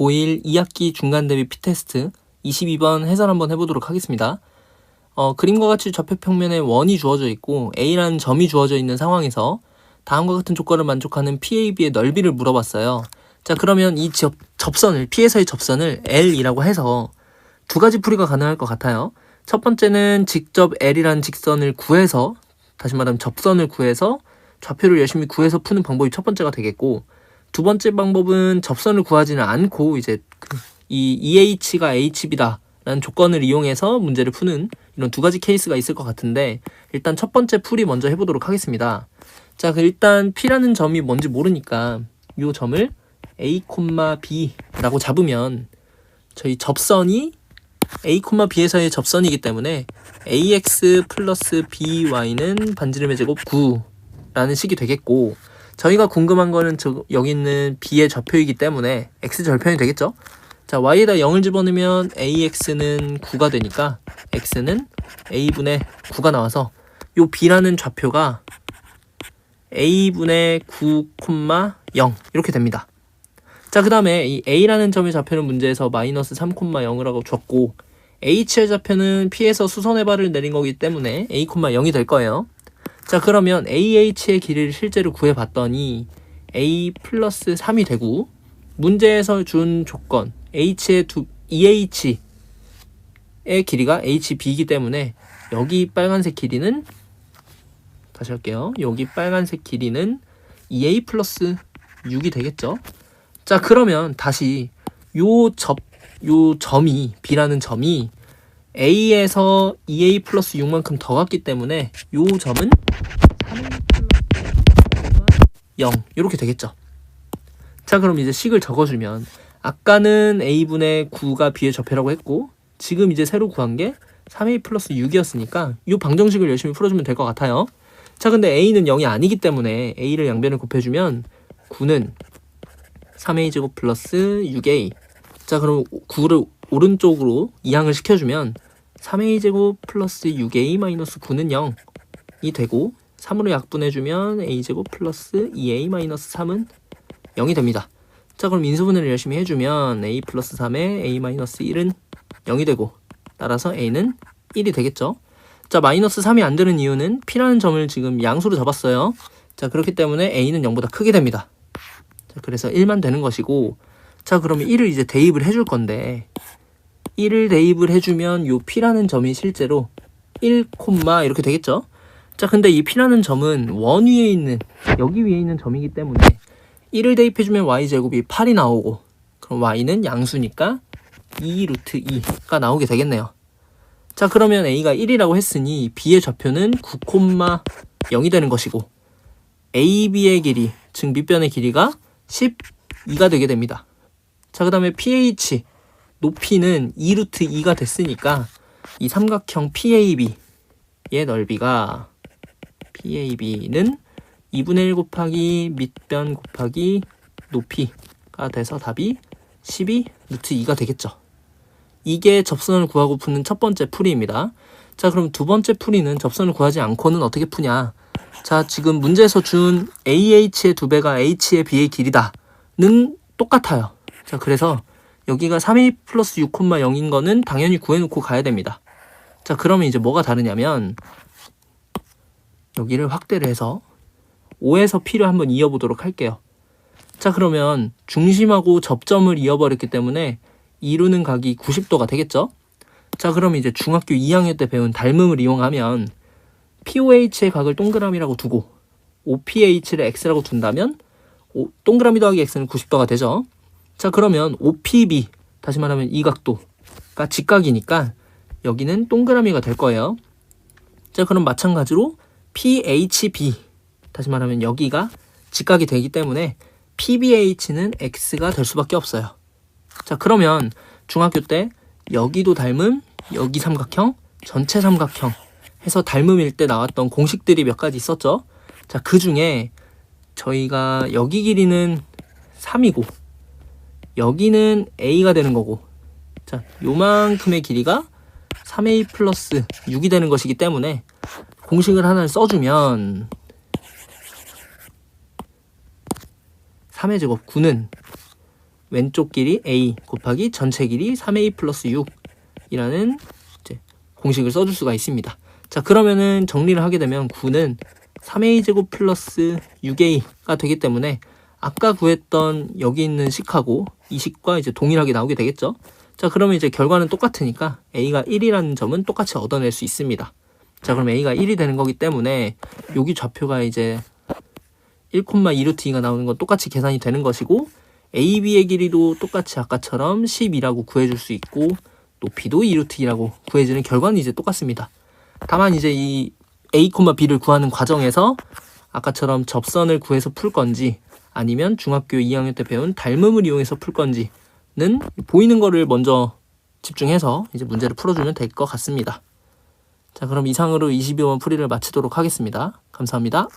고1 2학기 중간 대비 피테스트 22번 해설 한번 해보도록 하겠습니다. 어, 그림과 같이 좌표 평면에 원이 주어져 있고 A라는 점이 주어져 있는 상황에서 다음과 같은 조건을 만족하는 PAB의 넓이를 물어봤어요. 자, 그러면 이 접, 접선을, P에서의 접선을 L이라고 해서 두 가지 풀이가 가능할 것 같아요. 첫 번째는 직접 L이라는 직선을 구해서, 다시 말하면 접선을 구해서 좌표를 열심히 구해서 푸는 방법이 첫 번째가 되겠고, 두 번째 방법은 접선을 구하지는 않고 이제 그이 EH가 HB다 라는 조건을 이용해서 문제를 푸는 이런 두 가지 케이스가 있을 것 같은데 일단 첫 번째 풀이 먼저 해보도록 하겠습니다. 자, 그 일단 P라는 점이 뭔지 모르니까 이 점을 A, B라고 잡으면 저희 접선이 A, B에서의 접선이기 때문에 AX 플러스 BY는 반지름의 제곱 9라는 식이 되겠고 저희가 궁금한 거는 저, 여기 있는 B의 좌표이기 때문에 X 절편이 되겠죠? 자, Y에다 0을 집어넣으면 AX는 9가 되니까 X는 A분의 9가 나와서 요 B라는 좌표가 A분의 9,0 이렇게 됩니다. 자, 그 다음에 이 A라는 점의 좌표는 문제에서 마이너스 3,0이라고 줬고 H의 좌표는 P에서 수선의 발을 내린 거기 때문에 A, 0이 될 거예요. 자 그러면 AH의 길이를 실제로 구해봤더니 A 플러스 3이 되고 문제에서 준 조건 H의 두 EH의 길이가 HB이기 때문에 여기 빨간색 길이는 다시 할게요. 여기 빨간색 길이는 EA 플러스 6이 되겠죠. 자 그러면 다시 요 접, 요 점이 B라는 점이 A에서 EA 플러스 6만큼 더 갔기 때문에 요 점은 0 이렇게 되겠죠. 자 그럼 이제 식을 적어주면 아까는 A분의 9가 B의 좌표라고 했고 지금 이제 새로 구한 게 3A 플러스 6이었으니까 이 방정식을 열심히 풀어주면 될 것 같아요. 자 근데 A는 0이 아니기 때문에 A를 양변을 곱해주면 9는 3A 제곱 플러스 6A 자 그럼 9를 오른쪽으로 이항을 시켜주면 3a 제곱 플러스 6a 마이너스 9는 0이 되고 3으로 약분해주면 a제곱 플러스 2a 마이너스 3은 0이 됩니다. 자 그럼 인수분해를 열심히 해주면 a 플러스 3에 a 마이너스 1은 0이 되고 따라서 a는 1이 되겠죠. 자 마이너스 3이 안 되는 이유는 p라는 점을 지금 양수로 잡았어요. 자 그렇기 때문에 a는 0보다 크게 됩니다. 자 그래서 1만 되는 것이고 자 그러면 1을 이제 대입을 해줄 건데 1을 대입을 해주면 요 P라는 점이 실제로 1, 이렇게 되겠죠? 자, 근데 이 P라는 점은 원 위에 있는, 여기 위에 있는 점이기 때문에 1을 대입해주면 Y제곱이 8이 나오고, 그럼 Y는 양수니까 2 루트 2가 나오게 되겠네요. 자, 그러면 A가 1이라고 했으니 B의 좌표는 9,0이 되는 것이고, AB의 길이, 즉 밑변의 길이가 12가 되게 됩니다. 자, 그 다음에 PH, 높이는 2루트 2가 됐으니까 이 삼각형 PAB의 넓이가 PAB는 2분의 1 곱하기 밑변 곱하기 높이가 돼서 답이 12 루트 2가 되겠죠. 이게 접선을 구하고 푸는 첫 번째 풀이입니다. 자, 그럼 두 번째 풀이는 접선을 구하지 않고는 어떻게 푸냐? 자, 지금 문제에서 준 AH의 두 배가 H의 B의 길이다는 똑같아요. 자, 그래서 여기가 3a 플러스 6,0인 거는 당연히 구해놓고 가야 됩니다. 자, 그러면 이제 뭐가 다르냐면 여기를 확대를 해서 5에서 P를 한번 이어보도록 할게요. 자, 그러면 중심하고 접점을 이어버렸기 때문에 이루는 각이 90도가 되겠죠? 자, 그럼 이제 중학교 2학년 때 배운 닮음을 이용하면 POH의 각을 동그라미라고 두고 OPH를 X라고 둔다면 동그라미 더하기 X는 90도가 되죠? 자 그러면 OPB 다시 말하면 이 각도가 직각이니까 여기는 동그라미가 될 거예요. 자 그럼 마찬가지로 PHB 다시 말하면 여기가 직각이 되기 때문에 PBH는 X가 될 수밖에 없어요. 자 그러면 중학교 때 여기도 닮음, 여기 삼각형, 전체 삼각형 해서 닮음일 때 나왔던 공식들이 몇 가지 있었죠. 자 그 중에 저희가 여기 길이는 3이고 여기는 a가 되는 거고 자 요만큼의 길이가 3a 플러스 6이 되는 것이기 때문에 공식을 하나를 써주면 3의 제곱 9는 왼쪽 길이 a 곱하기 전체 길이 3a 플러스 6이라는 이제 공식을 써줄 수가 있습니다. 자 그러면은 정리를 하게 되면 9는 3a 제곱 플러스 6a가 되기 때문에 아까 구했던 여기 있는 식하고 이 식과 이제 동일하게 나오게 되겠죠. 자 그러면 이제 결과는 똑같으니까 a가 1이라는 점은 똑같이 얻어낼 수 있습니다. 자 그럼 a가 1이 되는 거기 때문에 여기 좌표가 이제 1,2루트가 나오는 건 똑같이 계산이 되는 것이고 AB의 길이도 똑같이 아까처럼 12라고 구해줄 수 있고 높이도 2루트이라고 구해지는 결과는 이제 똑같습니다. 다만 이제 이 A, B를 구하는 과정에서 아까처럼 접선을 구해서 풀 건지 아니면 중학교 2학년 때 배운 닮음을 이용해서 풀 건지는 보이는 거를 먼저 집중해서 이제 문제를 풀어주면 될 것 같습니다. 자, 그럼 이상으로 22번 풀이를 마치도록 하겠습니다. 감사합니다.